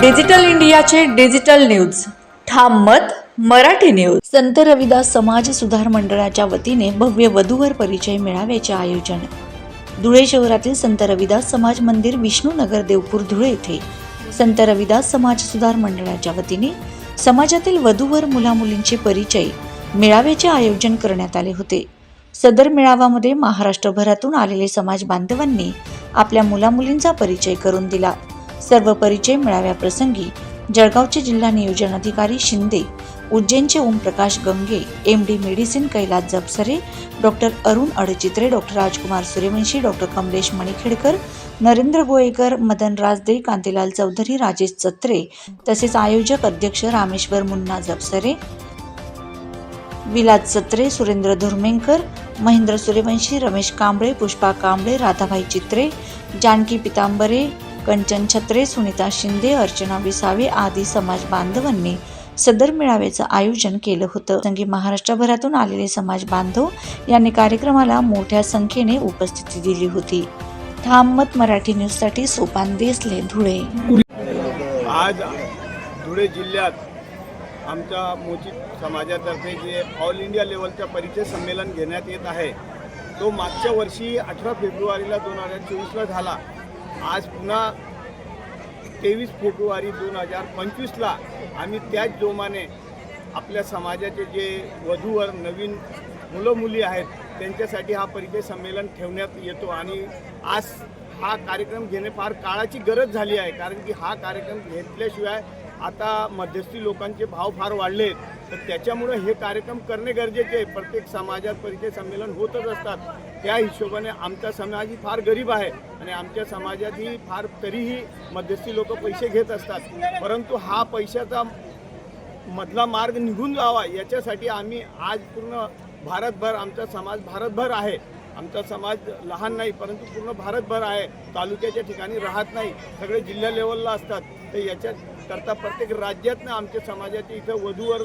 Digital इंडियाचे digital news. ठाम मत मराठी न्यूज. संत रविदास समाज सुधार मंडळाच्या वतीने भव्य वधूवर परिचय मेळाव्याचे आयोजन. धुळे शहरातील संत रविदास समाज मंदिर विष्णूनगर देवपूर धुळे येथे संत रविदास समाज सुधार मंडळाच्या वतीने समाजातील वधूवर मुलामुलींचे परिचय मेळाव्याचे आयोजन करण्यात आले होते. सदर मेळाव्यामध्ये महाराष्ट्रभरातून आलेले समाज बांधवांनी आपल्या मुलामुलींचा परिचय करून दिला. सर्व परिचय मेळाव्याप्रसंगी जळगावचे जिल्हा नियोजन अधिकारी Shinde उज्जैनचे Omprakash Gange M D medicine Kailas Japsare doctor Arun Adchitre doctor Rajkumar Suryavanshi doctor Kamlesh Manikhedkar Narendra Goyekar Madan Rajde Kantilal Chaudhari Rajesh Chatre तसेच आयोजक अध्यक्ष रामेश्वर मुन्ना जपसरे विलास सत्रे सुरेंद्र धुर्मेंकर महेंद्र सूर्यवंशी रमेश कांबळे पुष्पा कांबळे राधाभाई चित्रे जानकी पितांबरे कंचन छत्रे सुनीता शिंदे अर्चना विसावे आदी समाज बांधवांनी सदर मेळाव्याचं आयोजन केलं होतं. संगी महाराष्ट्रभरातून आलेले समाज बांधव यांनी कार्यक्रमाला मोठ्या संख्येने उपस्थिती दिली होती. ठाम मत मराठी न्यूजसाठी सोपान देसले धुळे. आज धुळे जिल्ह्यात आमच्या मोचित समाजातर्फे जे ऑल इंडिया लेवलच्या परिचय संमेलन घेण्यात येत आहे तो मागच्या वर्षी अठरा फेब्रुवारीला दोन हजार चोवीसला झाला. आज पुन्हा तेवीस फेब्रुवारी दोन हजार पंचवीसला आम्ही त्याच जोमाने आपल्या समाजाचे जे वधूवर नवीन मुलं मुली आहेत त्यांच्यासाठी हा परिचय संमेलन ठेवण्यात येतो. आणि आज हा कार्यक्रम घेणे फार काळाची गरज झाली आहे कारण की हा कार्यक्रम घेतल्याशिवाय आता मध्यस्थी लोकांचे भाव फार वाढले आहेत तर त्याच्यामुळे हे कार्यक्रम करणे गरजेचे आहे. प्रत्येक समाजात परिचय संमेलन होतच असतात. त्या हिशोबाने आमचा समाज ही फार गरीब आहे आणि आमच्या समाजात ही फार तरीही मध्यस्थी लोक पैसे घेत असतात. परंतु हा पैशाचा मधला मार्ग निघून जावा याच्यासाठी आम्ही आज पूर्ण भारतभर आमचा समाज भारतभर आहे. आमचा समाज लहान नाही परंतु पूर्ण भारतभर आहे. तालुक्याच्या ठिकाणी राहत नाही. सगळे जिल्हा लेवलला असतात. तर याच्याकरता प्रत्येक राज्यातनं आमच्या समाजाचे इथं वधूवर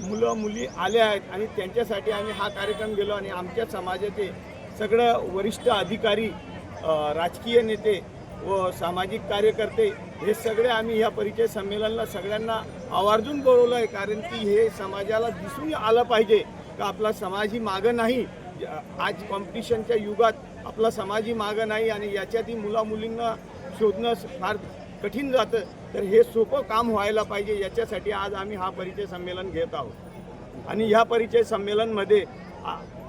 मुलं मुली आल्या आहेत आणि त्यांच्यासाठी आम्ही हा कार्यक्रम गेलो आणि आमच्या समाजाचे सगळं वरिष्ठ अधिकारी राजकीय नेते व सामाजिक कार्यकर्ते हे सगळे आम्ही ह्या परिचय संमेलनाला सगळ्यांना आवर्जून बोलवलं आहे कारण की हे समाजाला दिसून आलं पाहिजे का आपला समाज ही मागं नाही. आज कॉम्पिटिशनच्या युगात आपला समाज ही मागं नाही आणि याच्यातही मुलामुलींना शोधणं फार कठीण जातं तर हे सोपं काम व्हायला पाहिजे. याच्यासाठी आज आम्ही हा परिचय संमेलन घेत आहोत. आणि ह्या परिचय संमेलनमध्ये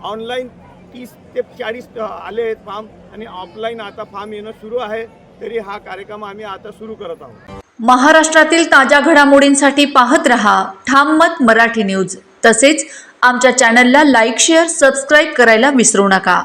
ऑनलाईन तीस ते चाळीस आले आहेत फार्म आणि ऑफलाईन आता फार्म येणं सुरू आहे. तरी हा कार्यक्रम आम्ही आता सुरू करत आहोत. महाराष्ट्रातील ताज्या घडामोडींसाठी पाहत रहा ठाम मत मराठी न्यूज तसेच आमच्या चॅनलला लाईक शेअर सबस्क्राईब करायला विसरू नका.